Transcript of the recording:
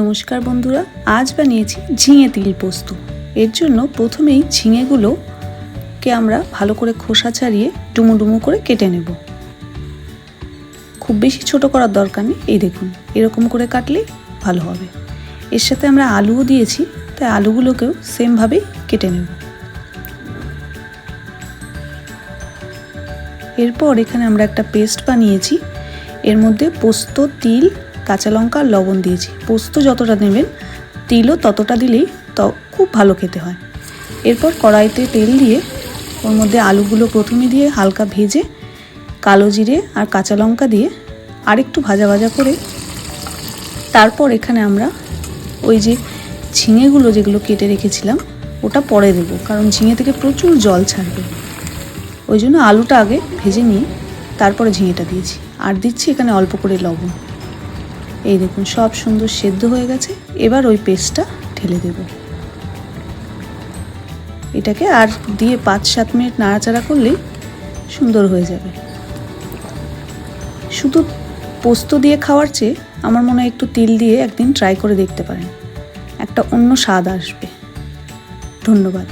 নমস্কার বন্ধুরা, আজ বানিয়েছি ঝিঙে তিল পোস্ত। এর জন্য প্রথমেই ঝিঙেগুলোকে আমরা ভালো করে খোসা ছাড়িয়ে ডুমো ডুমো করে কেটে নেব। খুব বেশি ছোট করার দরকার নেই, এই দেখুন, এরকম করে কাটলে ভালো হবে। এর সাথে আমরা আলুও দিয়েছি, তাই আলুগুলোকেও সেমভাবেই কেটে নেব। এরপর এখানে আমরা একটা পেস্ট বানিয়েছি, এর মধ্যে পোস্ত, তিল কাঁচা লঙ্কা, লবণ দিয়েছি। পোস্ত যতটা নেবেন, তিলও ততটা দিলেই ত খুব ভালো খেতে হয়। এরপর কড়াইতে তেল দিয়ে ওর মধ্যে আলুগুলো প্রথমে দিয়ে হালকা ভেজে, কালো জিরে আর কাঁচা লঙ্কা দিয়ে আরেকটু ভাজা ভাজা করে, তারপর এখানে আমরা ওই যে ঝিঙেগুলো যেগুলো কেটে রেখেছিলাম, ওটা পরে দেবো, কারণ ঝিঙে থেকে প্রচুর জল ছাড়বে। ওই জন্য আলুটা আগে ভেজে নিয়ে তারপরে ঝিঙেটা দিয়েছি। আর দিচ্ছি এখানে অল্প করে লবণ। এই দেখুন, সব সুন্দর সেদ্ধ হয়ে গেছে। এবার ওই পেস্টটা ঢেলে দেব। এটাকে আর দিয়ে পাঁচ সাত মিনিট নাড়াচাড়া করলেই সুন্দর হয়ে যাবে। শুধু পোস্ত দিয়ে খাওয়ার চেয়ে আমার মনে হয় একটু তিল দিয়ে একদিন ট্রাই করে দেখতে পারেন। একটা অন্য স্বাদ আসবে। ধন্যবাদ।